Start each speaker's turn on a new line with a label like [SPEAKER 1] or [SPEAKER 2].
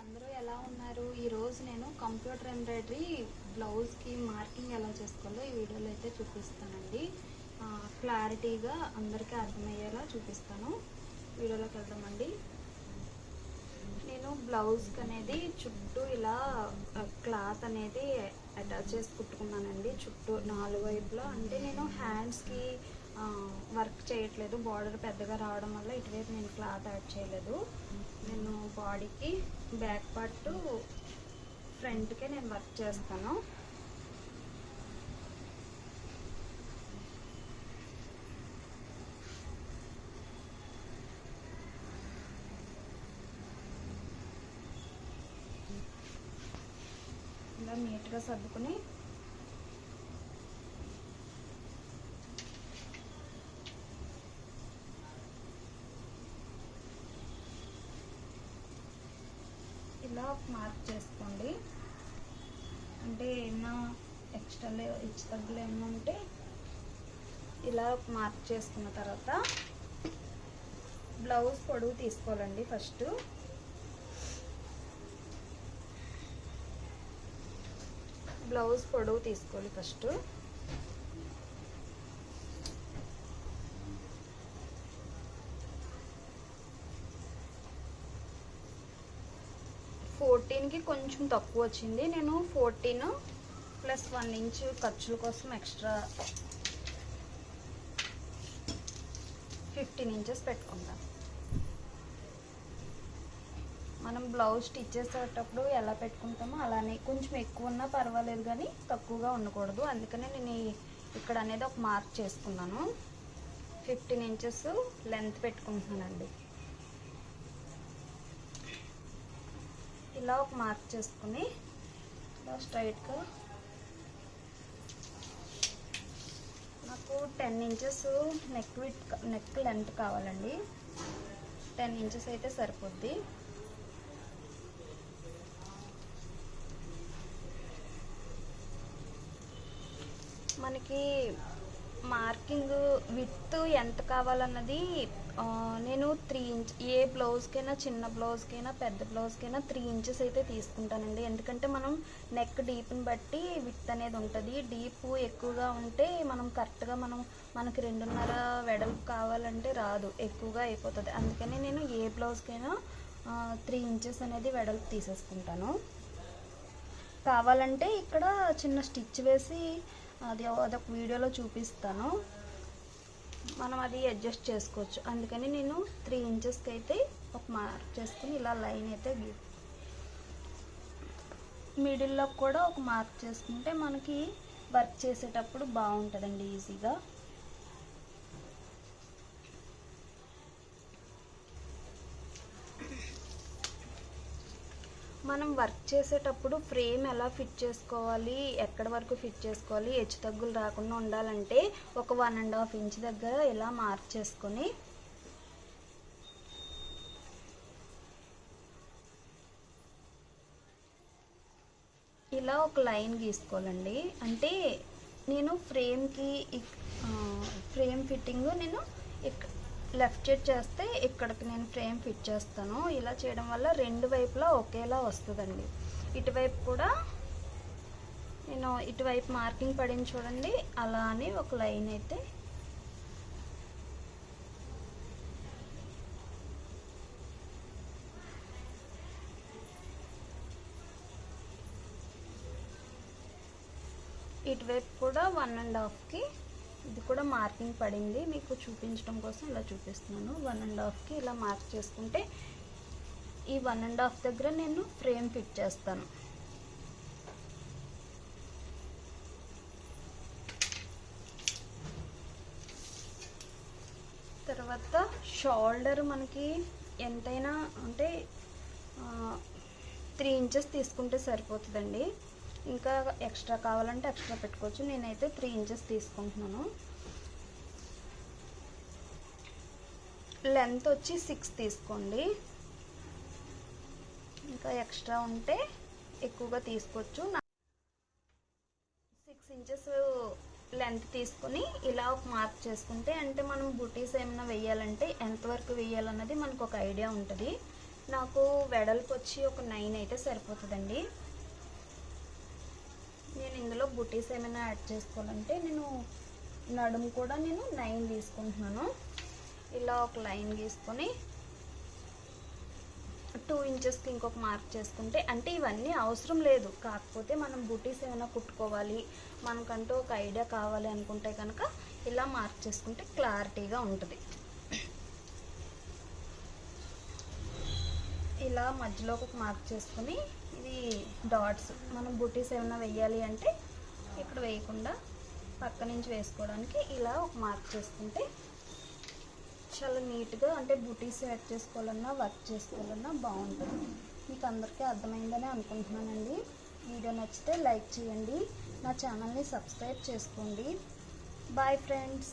[SPEAKER 1] అందరూ ఎలా ఉన్నారు? ఈరోజు నేను కంప్యూటర్ ఎంబ్రాయిడరీ బ్లౌజ్కి మార్కింగ్ ఎలా చేసుకోవాలో ఈ వీడియోలో అయితే చూపిస్తానండి. క్లారిటీగా అందరికీ అర్థమయ్యేలా చూపిస్తాను. వీడియోలోకి వెళ్దామండి. నేను బ్లౌజ్కి అనేది చుట్టూ ఇలా క్లాత్ అనేది అటాచ్ చేసి కుట్టుకున్నానండి. చుట్టూ నాలుగు వైపులా. అంటే నేను హ్యాండ్స్కి వర్క్ చేయట్లేదు. బార్డర్ పెద్దగా రావడం వల్ల ఇటువైపు నేను క్లాత్ యాడ్ చేయలేదు. నేను బాడీకి బ్యాక్ పార్ట్ ఫ్రంట్కే నేను వర్క్ చేస్తాను. ఇలా నీట్గా సర్దుకుని ఒక మార్క్ చేసుకోండి. అంటే ఏమన్నా ఎక్స్ట్రా హెచ్చు తగ్గులు ఏమన్నా ఉంటే ఇలా మార్క్ చేసుకున్న తర్వాత బ్లౌజ్ పొడవు తీసుకోవాలండి ఫస్ట్ బ్లౌజ్ పొడవు తీసుకోవాలి ఫస్ట్ ఫోర్టీన్కి కొంచెం తక్కువ వచ్చింది. నేను ఫోర్టీన్ ప్లస్ వన్ ఇంచ్ ఖర్చుల కోసం ఎక్స్ట్రా ఫిఫ్టీన్ ఇంచెస్ పెట్టుకుంటాను మనం బ్లౌజ్ స్టిచ్ చేసేటప్పుడు ఎలా పెట్టుకుంటామో అలానే. కొంచెం ఎక్కువ ఉన్నా పర్వాలేదు కానీ తక్కువగా ఉండకూడదు. అందుకనే నేను ఇక్కడ అనేది ఒక మార్క్ చేసుకున్నాను. ఫిఫ్టీన్ ఇంచెస్ లెంత్ పెట్టుకుంటున్నానండి. ఇలా ఒక మార్క్ చేసుకుని ఇలా స్ట్రైట్గా. నాకు ten inches neck width neck length కావాలండి. టెన్ ఇంచెస్ అయితే సరిపోద్ది. మనకి మార్కింగ్ విత్ ఎంత కావాలన్నది నేను త్రీ ఇంచ్ ఏ బ్లౌజ్కైనా చిన్న బ్లౌజ్కైనా పెద్ద బ్లౌజ్కైనా త్రీ ఇంచెస్ అయితే తీసుకుంటానండి. ఎందుకంటే మనం నెక్ డీప్ని బట్టి విత్ అనేది ఉంటుంది. డీప్ ఎక్కువగా ఉంటే మనం కరెక్ట్గా మనం మనకి రెండున్నర వెడల్పు కావాలంటే రాదు. ఎక్కువగా అయిపోతుంది. అందుకని నేను ఏ బ్లౌజ్కైనా త్రీ ఇంచెస్ అనేది వెడల్పు తీసేసుకుంటాను. కావాలంటే ఇక్కడ చిన్న స్టిచ్ వేసి అది అదొక వీడియోలో చూపిస్తాను. మనం అది అడ్జస్ట్ చేసుకోవచ్చు. అందుకని నేను త్రీ ఇంచెస్కి అయితే ఒక మార్క్ చేసుకుని ఇలా లైన్ అయితే గీ మిడిల్లో కూడా ఒక మార్క్ చేసుకుంటే మనకి వర్క్ చేసేటప్పుడు బాగుంటుందండి ఈజీగా మనం వర్క్ చేసేటప్పుడు ఫ్రేమ్ ఎలా ఫిట్ చేసుకోవాలి ఎక్కడి వరకు ఫిట్ చేసుకోవాలి హెచ్చు తగ్గులు రాకుండా ఉండాలంటే ఒక వన్ అండ్ హాఫ్ ఇంచ్ దగ్గర ఇలా మార్క్ చేసుకొని ఇలా ఒక లైన్ గీసుకోవాలండి. అంటే నేను ఫ్రేమ్కి ఫ్రేమ్ ఫిట్టింగ్ నేను ఇక్ లెఫ్ట్ సైడ్ చేస్తే ఇక్కడికి నేను ఫ్రేమ్ ఫిట్ చేస్తాను. ఇలా చేయడం వల్ల రెండు వైపులా ఒకేలా వస్తుందండి. ఇటువైపు కూడా నేను ఇటువైపు మార్కింగ్ పడింది చూడండి. అలా అని ఒక లైన్ అయితే ఇటువైపు కూడా వన్ అండ్ హాఫ్కి ఇది కూడా మార్కింగ్ పడింది. మీకు చూపించడం కోసం ఇలా చూపిస్తున్నాను. వన్ అండ్ హాఫ్కి ఇలా మార్క్ చేసుకుంటే ఈ వన్ అండ్ హాఫ్ దగ్గర నేను ఫ్రేమ్ ఫిట్ చేస్తాను. తర్వాత షోల్డర్ మనకి ఎంతైనా అంటే త్రీ ఇంచెస్ తీసుకుంటే సరిపోతుందండి. ఇంకా ఎక్స్ట్రా కావాలంటే ఎక్స్ట్రా పెట్టుకోవచ్చు. నేనైతే త్రీ ఇంచెస్ తీసుకుంటున్నాను. లెంత్ వచ్చి సిక్స్ తీసుకోండి. ఇంకా ఎక్స్ట్రా ఉంటే ఎక్కువగా తీసుకోవచ్చు. సిక్స్ ఇంచెస్ లెంత్ తీసుకొని ఇలా ఒక మార్క్ చేసుకుంటే అంటే మనం బుటీస్ ఏమైనా వేయాలంటే ఎంతవరకు వేయాలన్నది మనకు ఒక ఐడియా ఉంటుంది. నాకు వెడల్పు వచ్చి ఒక నైన్ అయితే సరిపోతుందండి. ఇందులో బుటీస్ ఏమైనా యాడ్ చేసుకోవాలంటే నేను నడుము కూడా నేను నైన్ తీసుకుంటున్నాను. ఇలా ఒక లైన్ గీసుకొని టూ ఇంచెస్కి ఇంకొక మార్క్ చేసుకుంటే అంటే ఇవన్నీ అవసరం లేదు. కాకపోతే మనం బుటీస్ ఏమైనా కుట్టుకోవాలి మనకంటూ ఒక ఐడియా కావాలి అనుకుంటే కనుక ఇలా మార్క్ చేసుకుంటే క్లారిటీగా ఉంటుంది. ఇలా మధ్యలో ఒక మార్క్ చేసుకుని ఇది డాట్స్. మనం బుటీస్ ఏమైనా వేయాలి అంటే ఇక్కడ వేయకుండా పక్క నుంచి వేసుకోవడానికి ఇలా ఒక మార్క్ చేసుకుంటే చాలా నీట్గా అంటే బుటీస్ యాడ్ చేసుకోవాలన్నా వర్క్ చేసుకోవాలన్నా బాగుంటుంది. మీకు అందరికీ అర్థమైందని అనుకుంటున్నానండి. వీడియో నచ్చితే లైక్ చేయండి. నా ఛానల్ని సబ్స్క్రైబ్ చేసుకోండి. Bye friends.